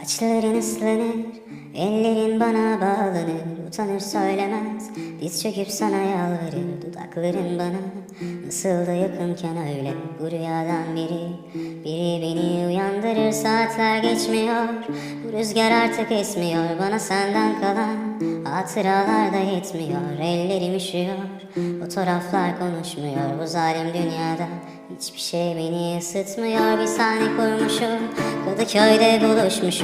Saçların ıslanır, ellerin bana bağlanır Utanır söylemez, diz çöküp sana yalvarır Dudakların bana. Nasıl da yakınken öyle Bu rüyadan biri, biri beni uyandırır Saatler geçmiyor, bu rüzgar artık esmiyor Bana senden kalan hatıralar da yetmiyor. Ellerim üşüyor, fotoğraflar konuşmuyor. Bu zalim dünyada Hiçbir şey beni ısıtmıyor. Bir sahne kurmuşum Kadıköy'de buluşmuşum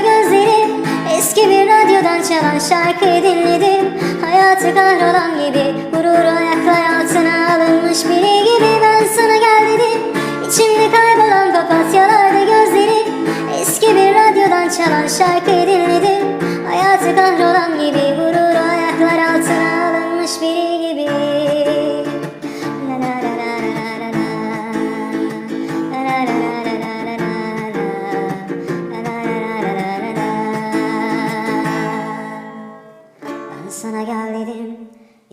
Eski bir şarkıyı dinledim Hayatı kahrolan gibi Gururu ayaklar altına alınmış biri gibi Ben sana gel dedim İçimde kaybolan papatyalarda gözlerim Eski bir radyodan çalan şarkıyı